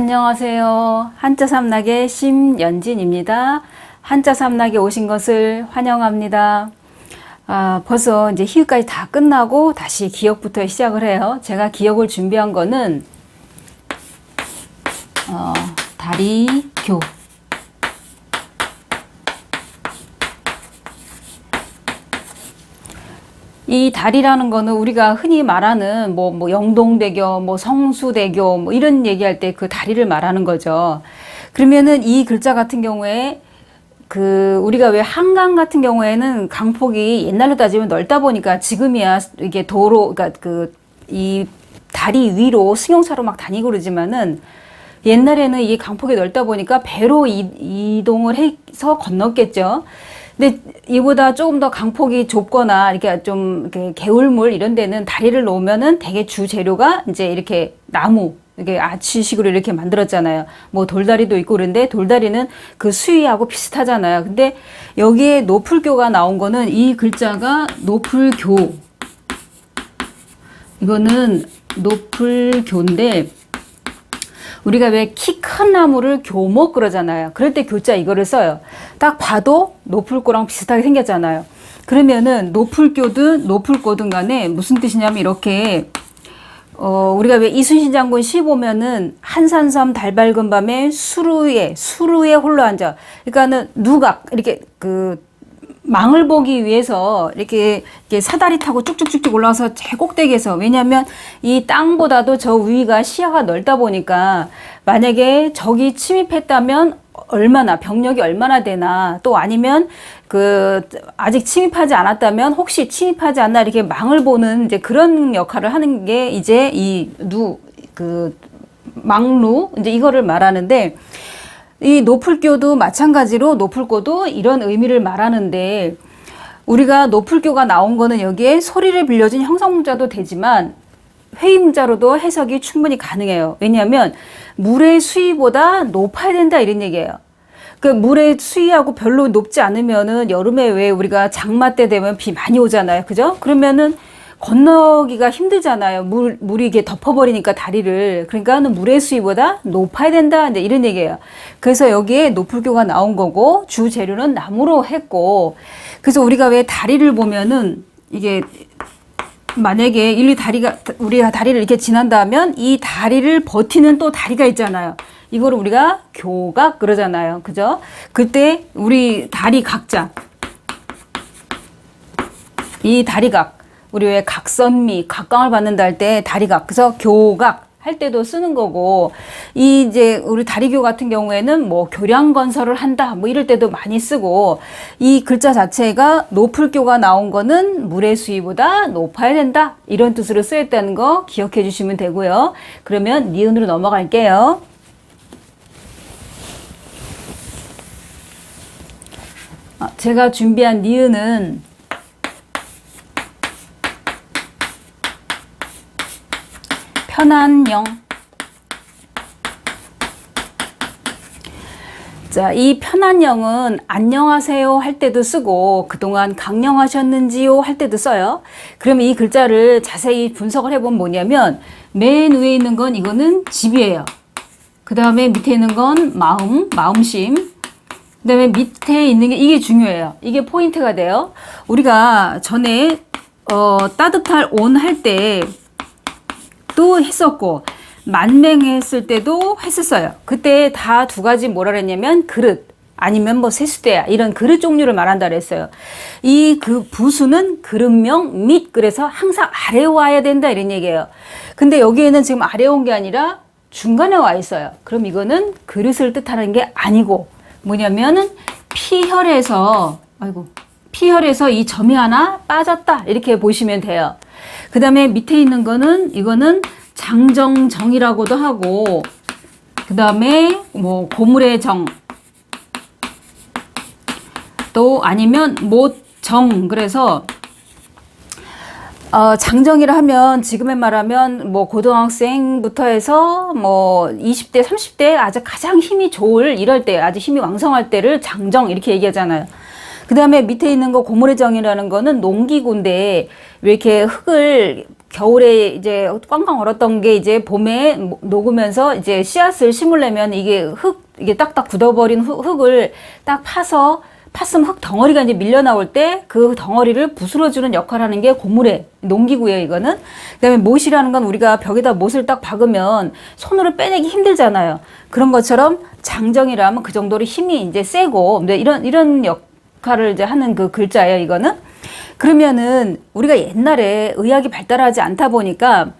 안녕하세요. 한자 삼락의 심연진입니다. 한자 삼락에 오신 것을 환영합니다. 아, 벌써 이제 희유까지 다 끝나고 다시 기억부터 시작을 해요. 제가 기억을 준비한 거는 어, 다리교 이 다리라는 거는 우리가 흔히 말하는 뭐, 뭐 영동대교, 뭐 성수대교, 뭐 이런 얘기할 때 그 다리를 말하는 거죠. 그러면은 이 글자 같은 경우에 그 우리가 왜 한강 같은 경우에는 강폭이 옛날로 따지면 넓다 보니까 지금이야 이게 도로 그러니까 그 이 다리 위로 승용차로 막 다니고 그러지만은 옛날에는 이 강폭이 넓다 보니까 배로 이, 이동을 해서 건넜겠죠. 근데 이보다 조금 더 강폭이 좁거나 이렇게 좀 이렇게 개울물 이런 데는 다리를 놓으면은 되게 주 재료가 이제 이렇게 나무 이게 아치식으로 이렇게 만들었잖아요. 뭐 돌다리도 있고 그런데 돌다리는 그 수위하고 비슷하잖아요. 근데 여기에 노풀교가 나온 거는 이 글자가 노풀교. 이거는 노풀교인데 우리가 왜 키 큰 나무를 교목 그러잖아요. 그럴 때 교자 이거를 써요. 딱 봐도 노풀고랑 비슷하게 생겼잖아요. 그러면은 노풀교든 노풀고든 간에 무슨 뜻이냐면 이렇게 어, 우리가 왜 이순신 장군 시 보면은 한산섬 달 밝은 밤에 수루에 수루에 홀로 앉아. 그러니까는 누각 이렇게 그 망을 보기 위해서 이렇게, 이렇게 사다리 타고 쭉쭉쭉쭉 올라와서 제꼭대기에서 왜냐하면 이 땅보다도 저 위가 시야가 넓다 보니까 만약에 적이 침입했다면 얼마나 병력이 얼마나 되나 또 아니면 그 아직 침입하지 않았다면 혹시 침입하지 않나 이렇게 망을 보는 이제 그런 역할을 하는 게 이제 이 누 그 망루 이제 이거를 말하는데 이 노풀교도 마찬가지로 노풀고도 이런 의미를 말하는데 우리가 노풀교가 나온 거는 여기에 소리를 빌려준 형상문자도 되지만 회의문자로도 해석이 충분히 가능해요. 왜냐하면 물의 수위보다 높아야 된다 이런 얘기예요. 그 물의 수위하고 별로 높지 않으면은 여름에 왜 우리가 장마 때 되면 비 많이 오잖아요. 그죠? 그러면은 건너기가 힘들잖아요. 물, 물이 이게 덮어버리니까 다리를. 그러니까 는 물의 수위보다 높아야 된다. 이제 이런 얘기예요. 그래서 여기에 노풀교가 나온 거고, 주 재료는 나무로 했고, 그래서 우리가 왜 다리를 보면은 이게 만약에 일리 다리가, 우리가 다리를 이렇게 지난다면 이 다리를 버티는 또 다리가 있잖아요. 이거를 우리가 교각 그러잖아요. 그죠? 그때 우리 다리 각자. 이 다리각. 우리 왜 각선미, 각광을 받는다 할 때 다리각. 그래서 교각 할 때도 쓰는 거고, 이 이제 우리 다리교 같은 경우에는 뭐 교량 건설을 한다, 뭐 이럴 때도 많이 쓰고, 이 글자 자체가 노풀교가 나온 거는 물의 수위보다 높아야 된다. 이런 뜻으로 쓰였다는 거 기억해 주시면 되고요. 그러면 니은으로 넘어갈게요. 아, 제가 준비한 니은은 편한 영. 자, 이 편한 영은 안녕하세요 할 때도 쓰고 그동안 강령하셨는지요 할 때도 써요. 그럼 이 글자를 자세히 분석을 해보면 뭐냐면 맨 위에 있는 건 이거는 집이에요. 그 다음에 밑에 있는 건 마음, 마음심. 그 다음에 밑에 있는 게 이게 중요해요. 이게 포인트가 돼요. 우리가 전에 어, 따뜻할 온 할 때 또 했었고 만맹했을 때도 했었어요. 그때 다 두 가지 뭐라 그랬냐면 그릇 아니면 뭐 세수대야 이런 그릇 종류를 말한다 그랬어요. 이 그 부수는 그릇명 밑 그래서 항상 아래 와야 된다 이런 얘기예요. 근데 여기에는 지금 아래 온 게 아니라 중간에 와 있어요. 그럼 이거는 그릇을 뜻하는 게 아니고 뭐냐면은 피혈에서 아이고 피혈에서 이 점이 하나 빠졌다 이렇게 보시면 돼요. 그 다음에 밑에 있는 거는 이거는 장정정이라고도 하고 그 다음에 뭐 고물의 정 또 아니면 못정 그래서 어, 장정이라 하면 지금의 말하면 뭐 고등학생부터 해서 뭐 20대, 30대 아주 가장 힘이 좋을 이럴 때 아주 힘이 왕성할 때를 장정 이렇게 얘기하잖아요. 그 다음에 밑에 있는 거 고모래정이라는 거는 농기구인데 왜 이렇게 흙을 겨울에 이제 꽝꽝 얼었던 게 이제 봄에 모- 녹으면서 이제 씨앗을 심으려면 이게 흙 이게 딱딱 굳어버린 흙- 흙을 딱 파서 팠으면 흙 덩어리가 이제 밀려 나올 때 그 덩어리를 부스러주는 역할을 하는 게 고무래 농기구예요 이거는. 그다음에 못이라는 건 우리가 벽에다 못을 딱 박으면 손으로 빼내기 힘들잖아요. 그런 것처럼 장정이라면 그 정도로 힘이 이제 세고 네, 이런 이런 역 할을 이제 하는 그 글자예요 이거는 그러면은 우리가 옛날에 의학이 발달하지 않다 보니까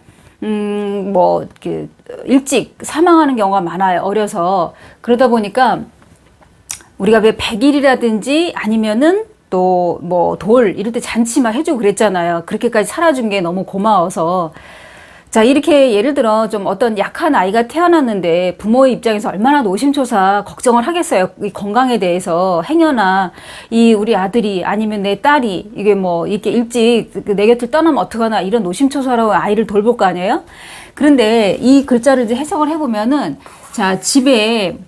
음, 뭐, 이렇게, 일찍 사망하는 경우가 많아요. 어려서. 그러다 보니까 우리가 왜 백일이라든지 아니면은 또 뭐 돌 이럴 때 잔치 막 해주고 그랬잖아요. 그렇게까지 살아준 게 너무 고마워서. 자, 이렇게 예를 들어 좀 어떤 약한 아이가 태어났는데 부모의 입장에서 얼마나 노심초사 걱정을 하겠어요. 이 건강에 대해서 행여나 이 우리 아들이 아니면 내 딸이 이게 뭐 이렇게 일찍 그내 곁을 떠나면 어떡하나 이런 노심초사로 아이를 돌볼 거 아니에요? 그런데 이 글자를 이제 해석을 해보면은 자, 집에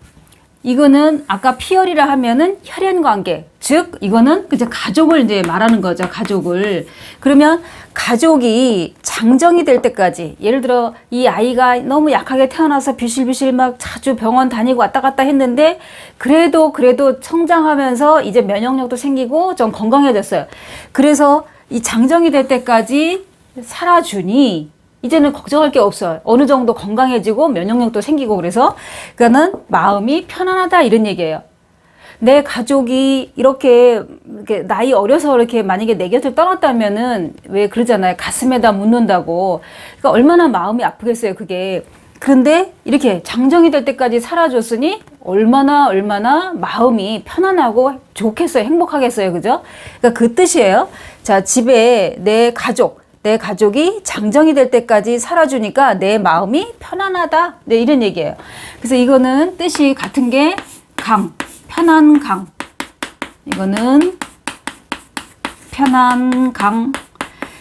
이거는 아까 피열이라 하면은 혈연 관계. 즉, 이거는 이제 가족을 이제 말하는 거죠. 가족을. 그러면 가족이 장정이 될 때까지, 예를 들어 이 아이가 너무 약하게 태어나서 비실비실 막 자주 병원 다니고 왔다 갔다 했는데, 그래도 그래도 성장하면서 이제 면역력도 생기고 좀 건강해졌어요. 그래서 이 장정이 될 때까지 살아주니, 이제는 걱정할 게 없어요. 어느 정도 건강해지고 면역력도 생기고 그래서 그거는 마음이 편안하다 이런 얘기예요. 내 가족이 이렇게, 이렇게 나이 어려서 이렇게 만약에 내 곁을 떠났다면은 왜 그러잖아요. 가슴에다 묻는다고. 그러니까 얼마나 마음이 아프겠어요. 그게. 그런데 이렇게 장정이 될 때까지 살아줬으니 얼마나 얼마나 마음이 편안하고 좋겠어요. 행복하겠어요. 그죠? 그러니까 그 뜻이에요. 자, 집에 내 가족, 내 가족이 장정이 될 때까지 살아주니까 내 마음이 편안하다. 네, 이런 얘기예요. 그래서 이거는 뜻이 같은 게 강, 편한 강. 이거는 편한 강.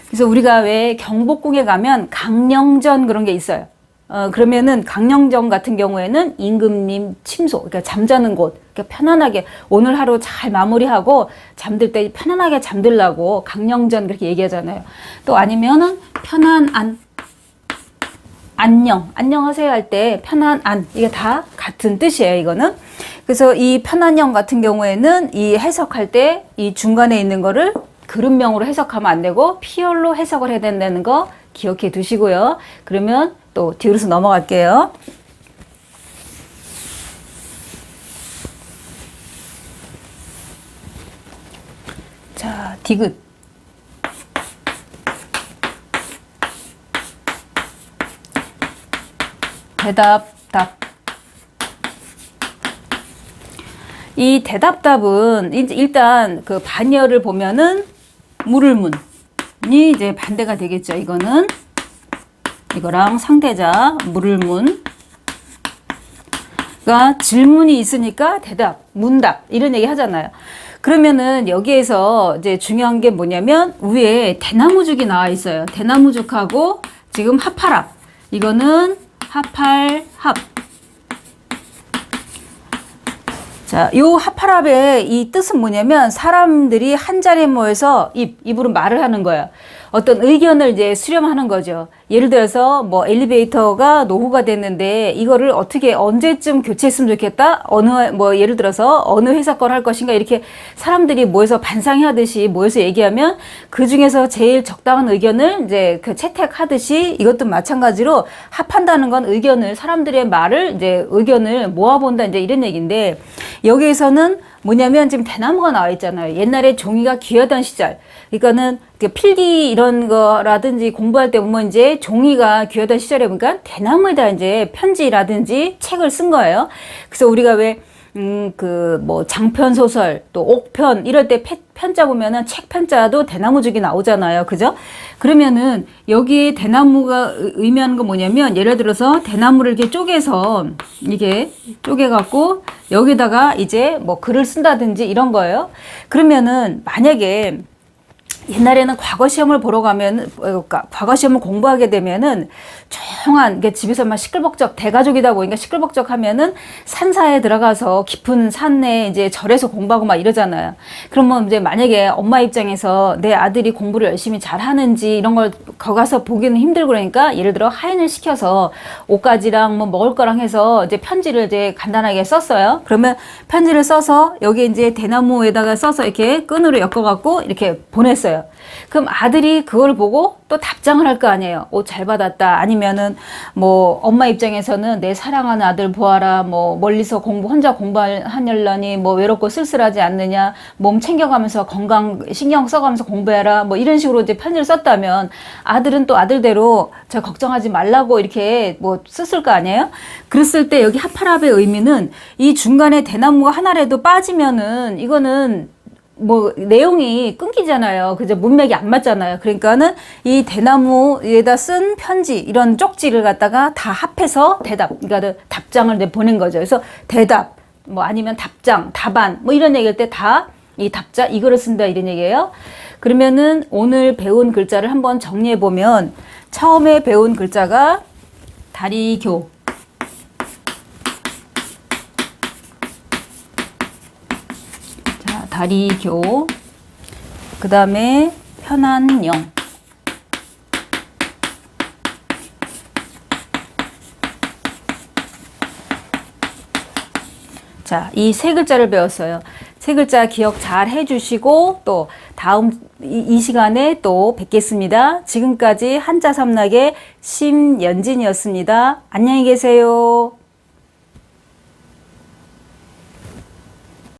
그래서 우리가 왜 경복궁에 가면 강령전 그런 게 있어요. 어, 그러면은 강령전 같은 경우에는 임금님 침소, 그러니까 잠자는 곳, 그러니까 편안하게 오늘 하루 잘 마무리하고 잠들 때 편안하게 잠들라고 강령전 그렇게 얘기하잖아요. 또 아니면은 편안안, 안녕, 안녕하세요 할 때 편안안 이게 다 같은 뜻이에요. 이거는 그래서 이 편안형 같은 경우에는 이 해석할 때 이 중간에 있는 거를 그릇명으로 해석하면 안 되고 피열로 해석을 해야 된다는 거 기억해 두시고요. 그러면 또 뒤로서 넘어갈게요. 자, 디귿. 대답, 답. 이 대답답은 일단 그 반열을 보면은 물을 문이 이제 반대가 되겠죠. 이거는 이거랑 상대자 물을 문. 그러니까 질문이 있으니까 대답, 문답 이런 얘기 하잖아요. 그러면은 여기에서 이제 중요한 게 뭐냐면 위에 대나무죽이 나와 있어요. 대나무죽하고 지금 합할합. 이거는 합할 합. 자, 요 하파랍의 이 뜻은 뭐냐면 사람들이 한 자리에 모여서 입, 입으로 말을 하는 거예요. 어떤 의견을 이제 수렴하는 거죠. 예를 들어서 뭐 엘리베이터가 노후가 됐는데 이거를 어떻게 언제쯤 교체했으면 좋겠다? 어느 뭐 예를 들어서 어느 회사 걸 할 것인가 이렇게 사람들이 모여서 반상회하듯이 모여서 얘기하면 그 중에서 제일 적당한 의견을 이제 그 채택하듯이 이것도 마찬가지로 합한다는 건 의견을 사람들의 말을 이제 의견을 모아본다 이제 이런 얘기인데 여기에서는 뭐냐면 지금 대나무가 나와 있잖아요. 옛날에 종이가 귀하던 시절. 그러니까는 그 필기 이런 거라든지 공부할 때 보면 이제 종이가 귀하던 시절에 보니까 대나무에다 이제 편지라든지 책을 쓴 거예요. 그래서 우리가 왜 음, 그, 뭐, 장편 소설, 또 옥편, 이럴 때 pe- 편자 보면은 책 편자도 대나무죽이 나오잖아요. 그죠? 그러면은 여기 대나무가 의- 의미하는 건 뭐냐면 예를 들어서 대나무를 이렇게 쪼개서 이게 쪼개 갖고 여기다가 이제 뭐 글을 쓴다든지 이런 거예요. 그러면은 만약에 옛날에는 과거 시험을 보러 가면, 어, 그러니까 과거 시험을 공부하게 되면은 조용한, 이게 집에서 막 시끌벅적, 대가족이다 보니까 시끌벅적 하면은 산사에 들어가서 깊은 산에 이제 절에서 공부하고 막 이러잖아요. 그러면 이제 만약에 엄마 입장에서 내 아들이 공부를 열심히 잘 하는지 이런 걸 거 가서 보기는 힘들고 그러니까 예를 들어 하인을 시켜서 옷가지랑 뭐 먹을 거랑 해서 이제 편지를 이제 간단하게 썼어요. 그러면 편지를 써서 여기 이제 대나무에다가 써서 이렇게 끈으로 엮어 갖고 이렇게 보냈어요. 그럼 아들이 그걸 보고 또 답장을 할 거 아니에요. 옷 잘 받았다. 아니면은 뭐 엄마 입장에서는 내 사랑하는 아들 보아라. 뭐 멀리서 공부 혼자 공부하려니 뭐 외롭고 쓸쓸하지 않느냐. 몸 챙겨가면서 건강 신경 써가면서 공부해라. 뭐 이런 식으로 이제 편지를 썼다면 아들은 또 아들대로 저 걱정하지 말라고 이렇게 뭐 썼을 거 아니에요? 그랬을 때 여기 하파랍의 의미는 이 중간에 대나무가 하나라도 빠지면은 이거는 뭐 내용이 끊기잖아요. 그죠? 문맥이 안 맞잖아요. 그러니까는 이 대나무에다 쓴 편지 이런 쪽지를 갖다가 다 합해서 대답, 그러니까 답장을 내 보낸 거죠. 그래서 대답, 뭐 아니면 답장, 답안, 뭐 이런 얘기할 때 다 이 답자 이거를 쓴다 이런 얘기예요. 그러면은 오늘 배운 글자를 한번 정리해 보면 처음에 배운 글자가 다리교. 자, 다리교. 그 다음에 편안영. 자, 이 세 글자를 배웠어요. 세 글자 기억 잘 해주시고 또 다음 이, 이 시간에 또 뵙겠습니다. 지금까지 한자 삼락의 심연진이었습니다. 안녕히 계세요.